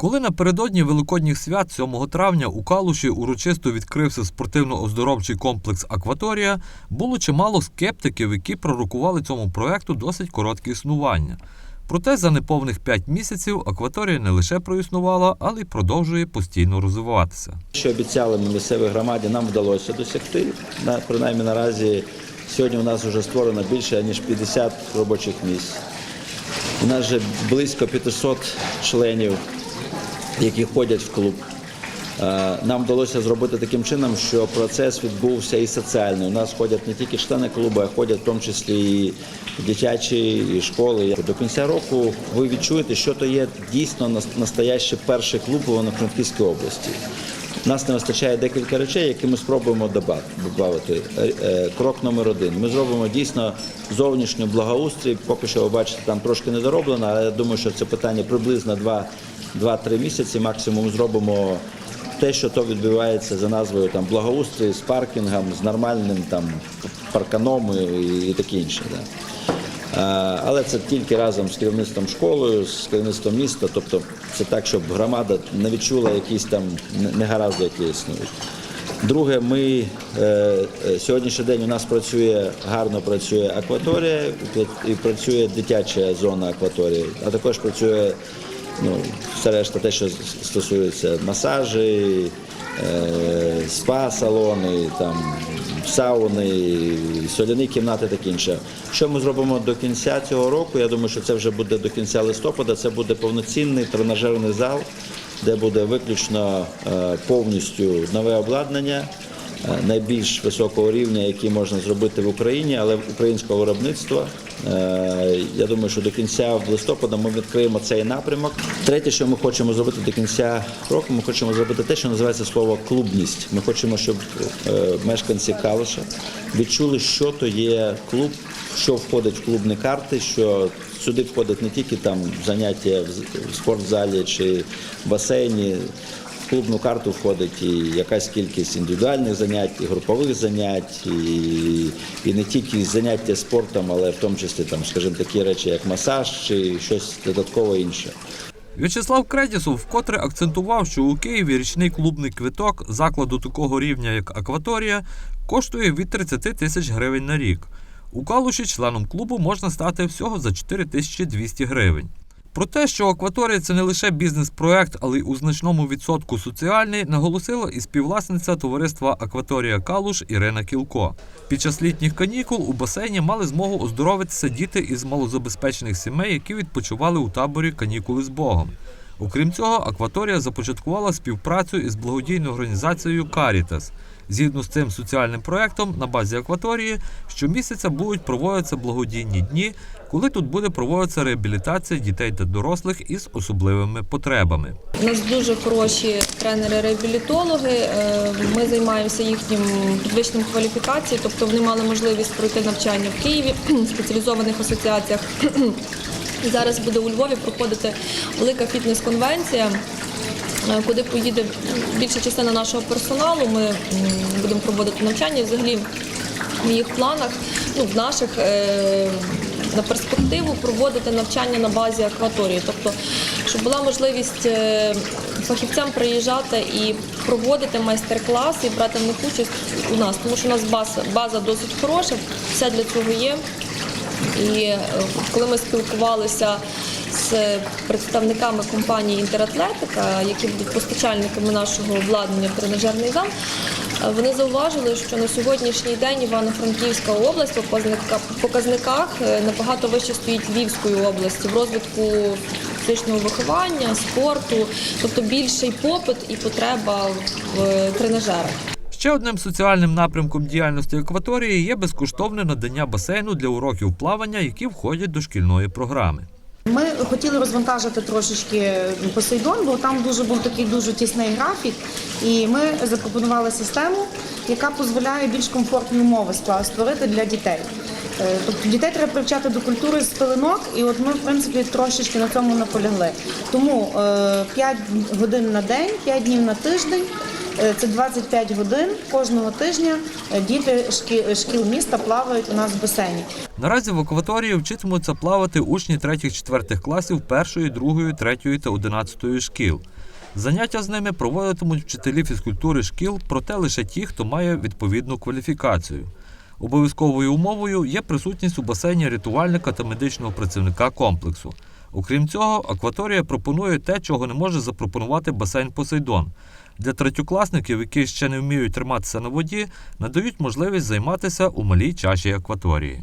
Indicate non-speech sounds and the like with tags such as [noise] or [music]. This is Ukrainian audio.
Коли напередодні великодніх свят 7 травня у Калуші урочисто відкрився спортивно-оздоровчий комплекс Акваторія, було чимало скептиків, які пророкували цьому проекту досить коротке існування. Проте за неповних 5 місяців акваторія не лише проіснувала, але й продовжує постійно розвиватися. Що обіцяли ми місцевій громаді, нам вдалося досягти. На, принаймні наразі сьогодні у нас вже створено більше ніж 50 робочих місць. У нас вже близько 500 членів, які ходять в клуб. Е, Нам вдалося зробити таким чином, що процес відбувся і соціальний. У нас ходять не тільки члени клубу, а ходять в тому числі і дитячі, і школи. До кінця року ви відчуєте, що то є дійсно настоящий перший клуб у Івано-Франківській області. Нас не вистачає декілька речей, які ми спробуємо додати. Крок номер один. Ми зробимо дійсно зовнішню благоустрій. Поки що ви бачите, там трошки не дороблено, але я думаю, що це питання приблизно 2 2-3 місяці. Максимум зробимо те, що то відбувається за назвою там благоустрій з паркінгом, з нормальним там парканом і, і таке інше. Да. Але це тільки разом з керівництвом школи, з керівництвом міста. Тобто це так, щоб громада не відчула якісь там негаразди, які існують. Друге, ми е, е, сьогоднішній день у нас працює гарно працює акваторія і працює дитяча зона акваторії, а також працює ну, все решта, те, що стосується масажі, е, спа-салони, там, сауни, соляні кімнати таке інше. Що ми зробимо до кінця цього року? Я думаю, що це вже буде до кінця листопада. Це буде повноцінний тренажерний зал, де буде виключно е, повністю нове обладнання. Е, Найбільш високого рівня, який можна зробити в Україні, але українського виробництва. Е, Я думаю, що до кінця листопада ми відкриємо цей напрямок. Третє, що ми хочемо зробити до кінця року, ми хочемо зробити те, що називається слово клубність. Ми хочемо, щоб е, мешканці Калуша відчули, що то є клуб, що входить в клубні карти, що сюди входить не тільки там заняття в спортзалі чи басейні. Клубну карту входить і якась кількість індивідуальних занять, і групових занять, і, і не тільки заняття спортом, але в тому числі там, скажімо, такі речі, як масаж чи щось додатково інше. В'ячеслав Кредісов вкотре акцентував, що у Києві річний клубний квиток закладу такого рівня, як Акваторія, коштує від 30 тисяч гривень на рік. У Калуші членом клубу можна стати всього за 4200 гривень. Про те, що акваторія це не лише бізнес-проект, але й у значному відсотку соціальний, наголосила і співвласниця товариства Акваторія Калуш Ірина Кілко. Під час літніх канікул у басейні мали змогу оздоровитися діти із малозабезпечених сімей, які відпочивали у таборі канікули з Богом. Окрім цього, акваторія започаткувала співпрацю із благодійною організацією Карітас. Згідно з цим соціальним проектом на базі акваторії щомісяця будуть проводитися благодійні дні, коли тут буде проводитися реабілітація дітей та дорослих із особливими потребами. У нас дуже хороші тренери-реабілітологи. Е, Ми займаємося їхнім підвищенням кваліфікації, тобто вони мали можливість пройти навчання в Києві [clears throat] в спеціалізованих асоціаціях. [clears throat] Зараз буде у Львові проходити велика фітнес-конвенція. е, Куди поїде більша частина нашого персоналу, ми будемо проводити навчання. Взагалі в їх планах, ну в наших е, на перспективу проводити навчання на базі акваторії, тобто, щоб була можливість е, фахівцям приїжджати і проводити майстер-класи і брати в них участь у нас, тому що у нас база, база досить хороша, все для цього є. І е, коли ми спілкувалися з представниками компанії Інтератлетика, які будуть постачальниками нашого обладнання в тренажерний зал, е, вони зауважили, що на сьогоднішній день Івано-Франківська область по показниках е, набагато вище стоїть Львівської області в розвитку фізичного виховання, спорту, тобто більший попит і потреба в тренажерах. Ще одним соціальним напрямком діяльності акваторії є безкоштовне надання басейну для уроків плавання, які входять до шкільної програми. Ми хотіли розвантажити трошечки Посейдон, бо там дуже був такий дуже тісний графік, і ми запропонували систему, яка дозволяє більш комфортні умови створити для дітей. Е, Тобто дітей треба привчати до культури з пеленок, і от ми, в принципі, трошечки на цьому наполягли. Тому 5 годин на день, 5 днів на тиждень. Е, Це 25 годин кожного тижня. е, Діти шкі- шкіл міста плавають у нас в басейні. Наразі в акваторії вчитимуться плавати учні 3-4 класів 1, 2, 3 та 11 шкіл. Заняття з ними проводитимуть вчителі фізкультури шкіл, проте лише ті, хто має відповідну кваліфікацію. Обов'язковою умовою є присутність у басейні рятувальника та медичного працівника комплексу. Окрім цього, акваторія пропонує те, чого не може запропонувати басейн Посейдон. Для третьокласників, які ще не вміють триматися на воді, надають можливість займатися у малій чаші акваторії.